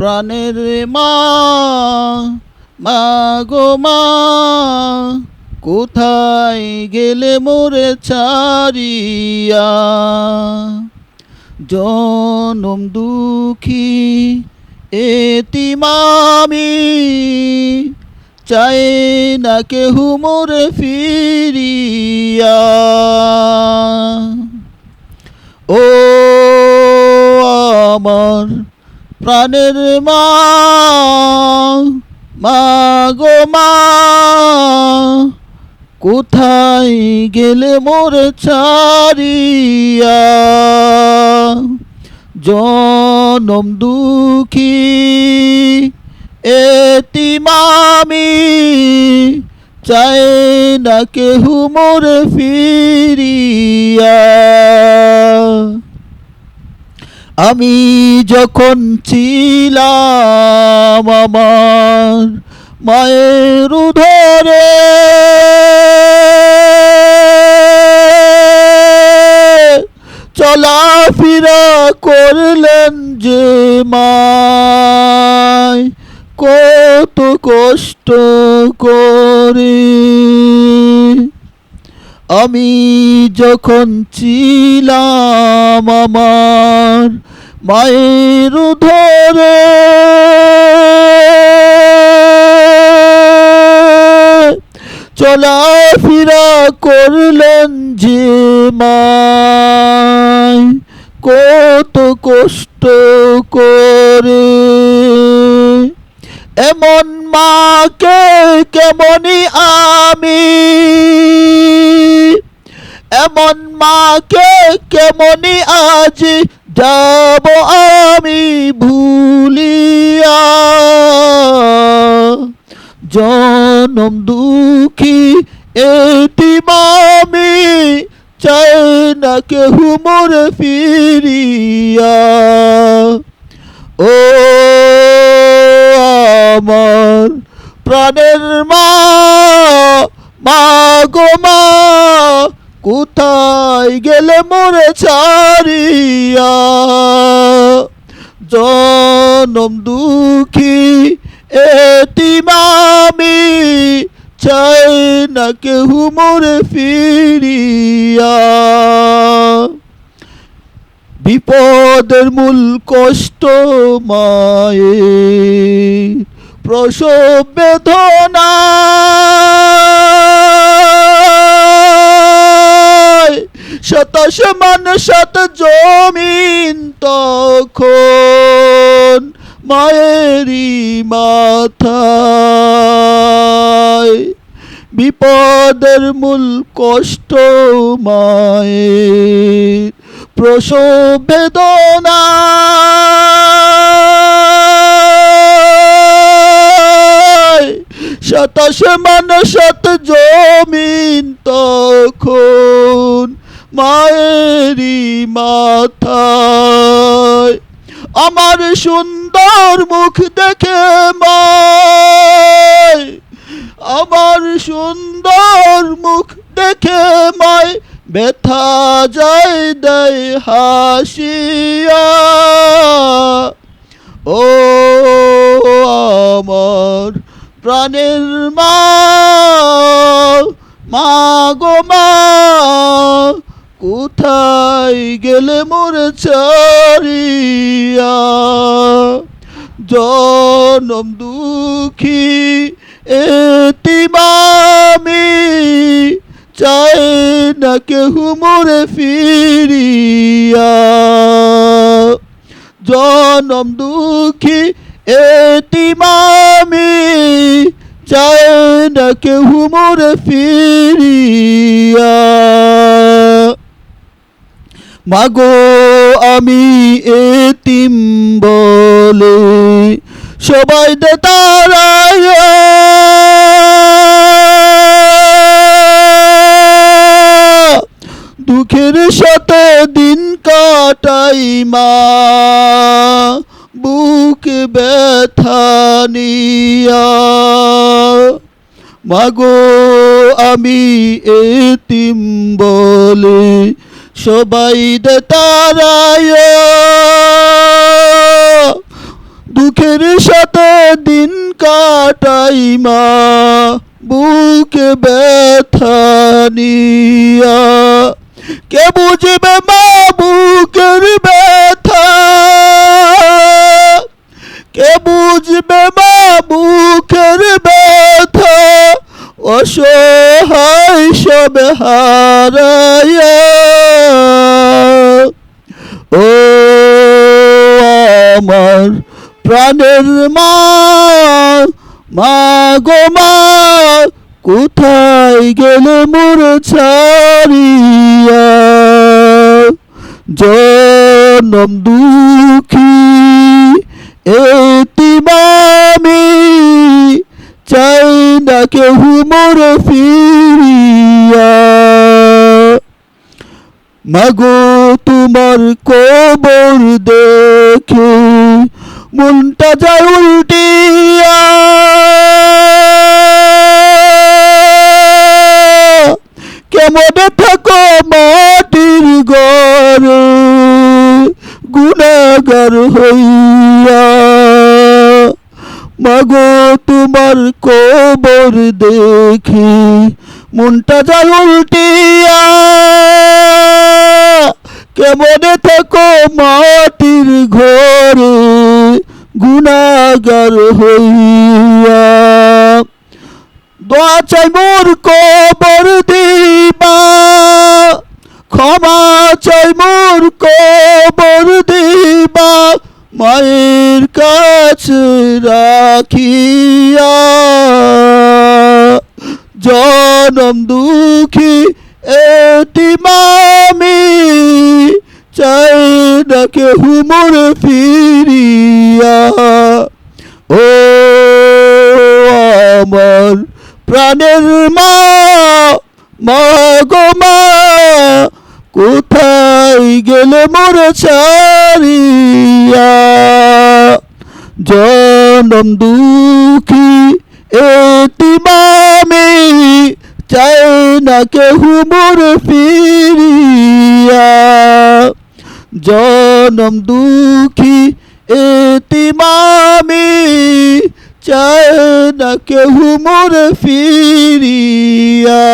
প্রাণের মা মা গো মা, কোথায় গেলে মোরে ছাড়িয়া? জনম দুঃখী এতিমামি চাই না কেহু মোরে ফিরিয়া। ও আমার প্রাণের মা গো মা, কোথায় গেলে মোরে ছাড়িয়া? জনম দুঃখী এতিমামি চাই না কেহু মোরে ফিরিয়া। আমি যখন ছিলাম আমার মায়ের উধরে চলাফেরা করলেন যে মায়, কত কষ্ট করে। আমি যখন ছিলাম আমার মায়ের ধরে। চলাফেরা করলেন যে মায় কত কষ্ট করে। এমন মাকে কেমনই আমি এমন মাকে কেমনই আজ যাব আমি ভুলিয়া? জনম দুঃখী এটি মামি, চাই না কেহু মোরে ফিরিয়া। ও আমার প্রাণের মা মা গো মা কোথায় গেলে মোরে ছাড়িয়া? জনম দুঃখী এটি মামি, চাই না কেহু মোরে ফিরিয়া। বিপদের মূল কষ্ট মায়ে প্রসব বেদনা। মান শত জমিন তখন মায়েরই মাথায়। বিপদের মূল কষ্ট মায়ের প্রসব বেদনা শতাশ মান শত জমিন তখন মায়েরই মাথায়। আমার সুন্দর মুখ দেখে মায়। আমার সুন্দর মুখ দেখে মায়। ব্যথা যায়, দেয় হাসিয়া। ও আমার প্রাণের মা মা গো মা। কোথায় গেলে মোরে ছাড়িয়া? জনম দুঃখী এতিমামি চাই না কেহু মোরে ফিরিয়া। জনম দুঃখী এতিমামি চাই না কেহু মোরে ফিরিয়া। মাগো, আমি এতিম বলে সবাই দে তারায় দুঃখের সাথে দিন কাটাই মা, বুক ব্যথা নিয়া। মাগো, আমি এতিম বলে সবাই দে তারায়। দুঃখের সাথে দিন কাটাই মা, বুকে ব্যথা নিয়া। কে বুঝবে মা, বুকের ব্যথা? অসহায় সব হারায়া। ও আমার প্রাণের মা মা গো মা, কোথায় গেলে মোর ছাড়িয়া? জনম দুঃখী, এতিমামি চাই না কেহ মোর ফিরিয়া। মাগো তোমার কবর দেখে মনটা যায় উল্টিয়া। কেমনে কবর দেখি, মনটা যায় উল্টিয়া। কেমনে থাকো মাটির ঘরে, গুণাগার হইয়া। দোয়া চাই মোর কবর দিবা, ক্ষমা চাই মোর কবর দিবা মায়ের কাছে রাখিয়া জনম দুঃখী এটি মামি। চাই না কেউ মোর ফিরিয়া। ও আমার প্রাণের মা মা গো মা। কোথায় গেলে মোর ছাড়িয়া? জনম দুঃখী এটি মামি চাই না কেহ মোর ফিরিয়া। জনম দুঃখী এটি মামি চাই না কেহু মোর ফিরিয়া।